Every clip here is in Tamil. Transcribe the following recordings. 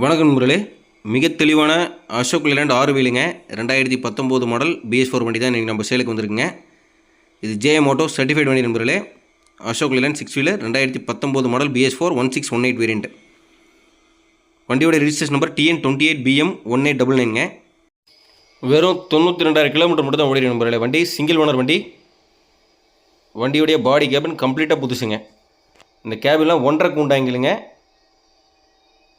வணக்கம் நண்பர்களே. மிக தெளிவான அசோக் லேண்ட் ஆறு வீலுங்க. ரெண்டாயிரத்தி பத்தொம்போது மாடல் பிஎஸ் ஃபோர் வண்டி தான் இன்றைக்கி நம்ம சேலுக்கு வந்திருக்குங்க. இது ஜே மோட்டோ சர்டிஃபைட் வண்டி நண்பர்களே. அசோக் லேண்ட் சிக்ஸ் வீலர் ரெண்டாயிரத்தி பத்தொம்போது model BS four one six one eight variant வண்டியோட registration number TN twenty eight PM one eight double நைனுங்க வெறும் தொண்ணூற்றி ரெண்டாயிரம் கிலோமீட்டர் மட்டும் தான் ஓடி நண்பர்களே. வண்டி சிங்கிள் ஓனர் வண்டி. வண்டியுடைய பாடி கேபின் கம்ப்ளீட்டாக புதுசுங்க. இந்த கேபின்லாம் ஒன்றரை கூண்டாங்கிலுங்க.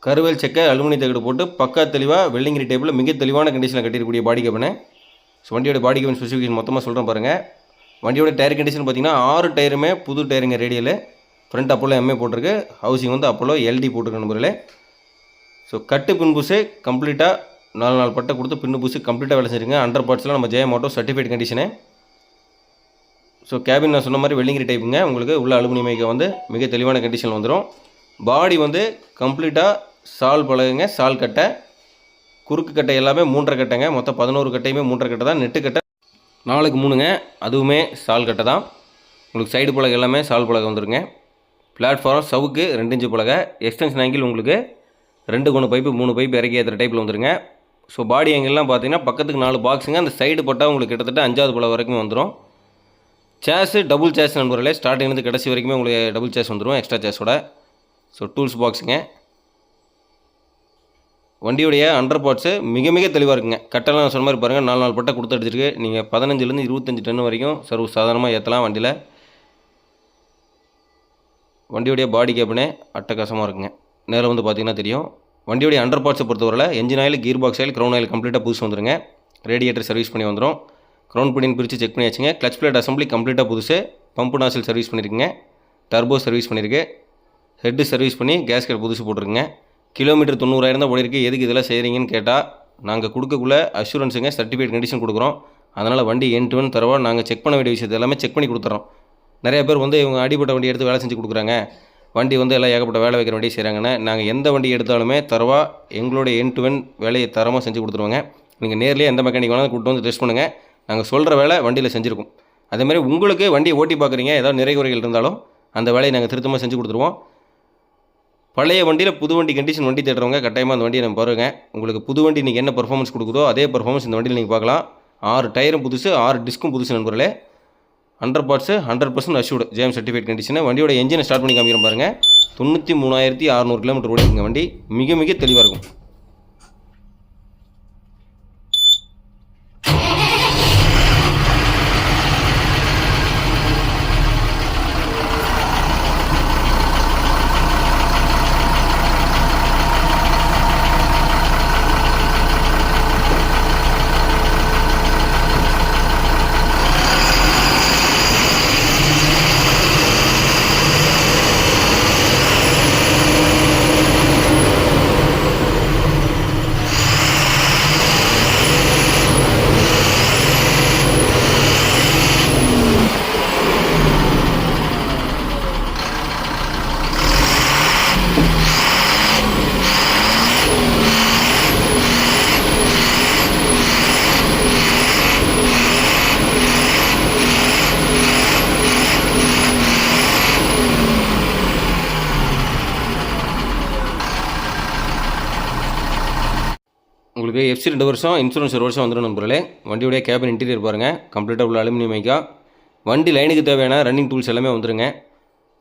கருவேல் செக்கை அலுமினிய தகடு போட்டு பக்கா தெளிவாக வெள்ளிங்கிரி டைப்பில் மிக தெளிவான கண்டிஷனில் கட்டிருக்கக்கூடிய பாடி கேபினு ஸோ வண்டியோட பாடி கேபின் ஸ்பெசிஃபிகேஷன் மொத்தமாக சொல்கிறேன் பாருங்கள் வண்டியோட டயர் கண்டிஷன் பார்த்தீங்கன்னா ஆறு டயருமே புது டயருங்க ரேடியல் ஃப்ரண்ட் அப்போலோ எம்ஏ போட்டிருக்கு. ஹவுசிங் வந்து அப்போலோ எல்டி போட்டிருக்க நம்பரில் ஸோ கட்டு பின்புசு கம்ப்ளீட்டாக நாலு நாலு பட்டை கொடுத்து பின்னு பூசி கம்ப்ளீட்டாக வேலை செஞ்சுருங்க. அண்டர் பார்ட்ஸ்லாம் நம்ம Jayam auto certified condition so cabin நான் சொன்ன மாதிரி வெள்ளிங்கிரி டைப்புங்க உங்களுக்கு உள்ள அலுமினியமைக்கு வந்து மிக தெளிவான கண்டிஷனில் வந்துடும் பாடி வந்து கம்ப்ளீட்டாக சால் பழகுங்க சால் கட்டை குறுக்கு கட்டை எல்லாமே மூன்றரை கட்டைங்க. மொத்தம் பதினோரு கட்டையுமே மூன்றரை கட்டை தான். நெட்டு கட்டை நாலுக்கு மூணுங்க. அதுவுமே சால் கட்டை தான். உங்களுக்கு சைடு பலகை எல்லாமே சால் பலகை வந்துருங்க. பிளாட்ஃபார்ம் சவுக்கு ரெண்டு இன்ச்சு பலகை. எக்ஸ்டென்ஷன் ஆங்கிள் உங்களுக்கு ரெண்டு கொண்டு பைப்பு மூணு பைப்பு இறக்கி ஏற்றுற டைப்பில் வந்துருங்க. ஸோ பாடி ஆங்கிள்லாம் பார்த்தீங்கன்னா பக்கத்துக்கு நாலு பாக்ஸுங்க அந்த சைடு பட்டா உங்களுக்கு கிட்டத்தட்ட அஞ்சாவது பலகை வரைக்கும் வந்துடும் சேஸு டபுள் சேஸ் நண்பர்களே ஸ்டார்டிங்லேருந்து கடைசி வரைக்குமே உங்களுக்கு டபுள் சேஸ் வந்துடும் எக்ஸ்ட்ரா சேஸோட ஸோ டூல்ஸ் பாக்ஸுங்க வண்டியுடைய அண்டர் பார்ட்ஸு மிக மிக தெளிவாக இருக்குங்க. கட்டெல்லாம் சொன்ன மாதிரி பாருங்கள் நாலு நாலு பட்டை கொடுத்து அடிச்சிருக்கு. நீங்கள் பதினஞ்சுலேருந்து இருபத்தஞ்சி டன் வரைக்கும் சர்வ சாதாரணமாக ஏற்றலாம் வண்டியில். வண்டியுடைய பாடி கேபினே அட்டகாசமாக இருக்குங்க. நேரில் வந்து பார்த்தீங்கன்னா தெரியும். வண்டியுடைய அண்டர் பார்ட்ஸை பொறுத்தவரையில் engine oil gear box oil crown oil கம்ப்ளீட்டாக புதுசு வந்துருங்க. ரேடியேட்டர் சர்வீஸ் பண்ணி வந்துடும் க்ரௌன் பிடின்னு பிரித்து செக் பண்ணி வச்சுங்க. கிளச் பிளேட் அசம்பிளி கம்ப்ளீட்டாக புதுசு. பம்பு நாசில் சர்வீஸ் பண்ணியிருக்குங்க டர்போ சர்வீஸ் பண்ணியிருக்கு ஹெட்டு சர்வீஸ் பண்ணி கேஸ்கெட் புதுசு போட்டிருக்குங்க. கிலோமீட்டர் தொண்ணூறாயிரம் தான் ஓடிருக்கு எதுக்கு இதெல்லாம் செய்கிறீங்கன்னு கேட்டால் நாங்கள் கொடுக்கக்குள்ள அஷூரன்ஸுங்க சர்டிஃபிகேட் கண்டிஷன் கொடுக்குறோம். அதனால் வண்டி என் டு ஒன் தரவா நாங்கள் செக் பண்ண வேண்டிய விஷயத்தை எல்லாமே செக் பண்ணி கொடுத்துறோம். நிறைய பேர் வந்து இவங்க அடிப்பட்ட வண்டி எடுத்து வேலை செஞ்சு கொடுக்குறாங்க. வண்டி வந்து எல்லாம் ஏகப்பட்ட வேலை வைக்கிற வண்டியை செய்கிறாங்கன்னா நாங்கள் எந்த வண்டி எடுத்தாலுமே தரவா எங்களுடைய என் டு ஒன் வேலையை தரமாக செஞ்சு கொடுத்துருவாங்க. நீங்கள் நேர்லேயே எந்த மெக்கானிக் வேணாலும் கூப்பிட்டு வந்து டெஸ்ட் பண்ணுங்கள் நாங்கள் சொல்கிற வேலை வண்டியில் செஞ்சுருக்கோம். அதேமாதிரி உங்களுக்கு வண்டியை ஓட்டி பார்க்குறீங்க ஏதாவது நிறைகுறைகள் இருந்தாலும் அந்த வேலையை நாங்கள் திருத்தமாக செஞ்சு கொடுத்துருவோம். பழைய வண்டியில் புது வண்டி கண்டிஷன் வண்டி தேடுறவங்க கட்டாயமாக அந்த வண்டியை நம்ம பாருங்கள் உங்களுக்கு புது வண்டி இன்றைக்கி என்ன பர்ஃபார்மன்ஸ் கொடுக்குதோ அதே பர்ஃபார்மன்ஸ் இந்த வண்டியில் நீங்கள் பார்க்கலாம். ஆறு டயரும் புதுசு ஆறு டிஸ்க்கும் புதுசு நண்பர்களே. Hundred parts hundred percent assured Jayam certificate கண்டிஷனை வண்டியோட என்ஜினை ஸ்டார்ட் பண்ணி காமிக்கிறோம் பாருங்கள் தொண்ணூற்றி மூணாயிரத்தி அறநூறு கிலோமீட்டர் ஓடிக்குங்க வண்டி. மிக மிக தெளிவாக இருக்கும். உங்களுக்கு எஃப்சி ரெண்டு வருஷம் இன்சூரன்ஸ் ஒரு வருஷம் வந்துடும் நண்பர்களே. வண்டியுடைய கேபின் இன்டீரியர் பாருங்கள் கம்ப்ளீட்டாக உள்ள அலுமினியம் மைக்கா வண்டி லைனுக்கு தேவையான ரன்னிங் டூல்ஸ் எல்லாமே வந்துடுங்க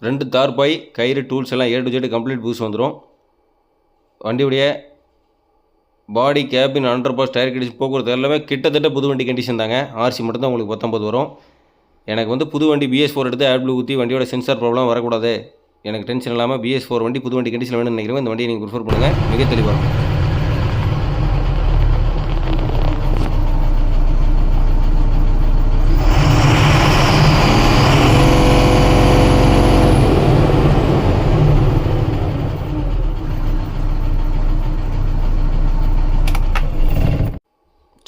ரெண்டு தார்பாய் கயிறு டூல்ஸ் எல்லாம் ஏ டு ஜெட் கம்ப்ளீட் பூஸ் வந்துடும் வண்டியுடைய body cabin under parts tyre condition போக்குவரத்து எல்லாமே கிட்டத்தட்ட புது வண்டி கண்டிஷன் தாங்க. ஆர்சி மட்டும் தான் உங்களுக்கு பத்தொம்பது வரும். எனக்கு வந்து புது வண்டி பிஎஸ் ஃபோர் எடுத்து ஆட் ஊற்றி வண்டியோட சென்சார் ப்ராப்ளம் வரக்கூடாது. எனக்கு டென்ஷன் இல்லாமல் பிஎஸ் ஃபோர் வண்டி புது வண்டி கண்டிஷன் வேணும்னு நினைக்கிறேன் இந்த வண்டியை நீங்கள் ப்ரிஃபர் பண்ணுங்கள் மிக தெளிவாக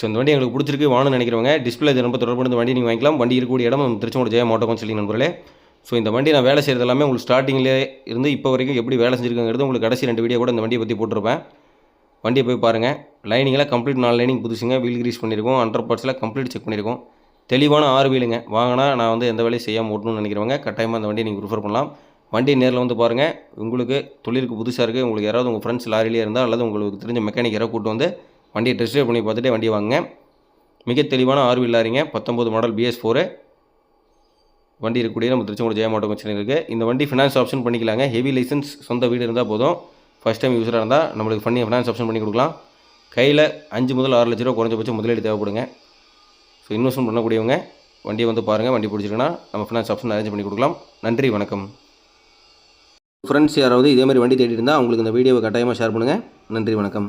ஸோ இந்த வண்டி எங்களுக்கு பிடிச்சிருக்கு. வாங்கணும்னு நினைக்கிறவங்க டிஸ்பிளே ரொம்ப தொடர்பு இந்த வண்டி நீங்கள் வாங்கிக்கலாம். வண்டி இருக்கக்கூடிய இடம் திருச்செங்கோடு ஜெய மோட்டோ சொல்லி நண்பர்களே. ஸோ இந்த வண்டி நான் வேலை செய்கிறது எல்லாமே உங்களுக்கு ஸ்டார்டிங்லேயே இருந்து இப்போ வரைக்கும் எப்படி வேலை செஞ்சுருக்கங்கிறது உங்களுக்கு கடைசி ரெண்டு வீடியோ கூட இந்த வண்டியை பற்றி போட்டிருப்பேன். வண்டியை போய் பாருங்கள் லைனிங்கெல்லாம் கம்ப்ளீட் நாலு லைனிங் புதுசுங்க. வீல் கிரீஸ் பண்ணியிருக்கோம் அண்டர் பார்ட்ஸ்லாம் கம்ப்ளீட் செக் பண்ணியிருக்கோம் தெளிவான ஆறு வீலுங்க வாங்கினா நான் வந்து எந்த வேலையும் செய்யாமல் ஓட்டணும்னு நினைக்கிறவங்க கட்டாயமாக அந்த வண்டியை நீங்கள் ப்ரிஃபர் பண்ணலாம். வண்டி நேரில் வந்து பாருங்கள் உங்களுக்கு தொழிலுக்கு புதுசாக இருக்குது உங்களுக்கு யாராவது உங்கள் ஃப்ரெண்ட்ஸ் லாரிலேயே இருந்தால் அல்லது உங்களுக்கு தெரிஞ்ச மெக்கானிக் யாராவது கூட்டு வந்து வண்டியை டெஸ்ட் ட்ரைவ் பண்ணி பார்த்துட்டு வண்டி வாங்க மிக தெளிவான ஆர்வி இல்லாதீங்க பத்தொம்பது மாடல் பிஎஸ் ஃபோரு வண்டி இருக்கக்கூடிய நம்ம திருச்செங்கோடு ஜெயம் ஆட்டோ கம்பெனி இருக்குது இந்த வண்டி ஃபினான்ஸ் ஆப்ஷன் பண்ணிக்கலாங்க. ஹெவி லைசன்ஸ் சொந்த வீடு இருந்தால் போதும். ஃபஸ்ட் டைம் யூஸராக இருந்தால் நம்மளுக்கு பண்ணி ஃபினான்ஸ் ஆப்ஷன் பண்ணி கொடுக்கலாம். கையில் அஞ்சு முதல் ஆறு லட்ச ரூபா குறைஞ்சபட்சம் முதலீடு தேவைப்படுங்க. ஸோ இன்வெஸ்ட்மெண்ட் பண்ணக்கூடியவங்க வண்டியை வந்து பாருங்கள் வண்டி பிடிச்சிருக்குன்னா நம்ம ஃபினான்ஸ் ஆப்ஷன் அரேஞ்ச் பண்ணி கொடுக்கலாம். நன்றி வணக்கம். ஃப்ரெண்ட்ஸ் யாராவது இதே மாதிரி வண்டி தேடி இருந்தால் அவங்களுக்கு இந்த வீடியோவை கட்டாயமாக ஷேர் பண்ணுங்கள் நன்றி வணக்கம்.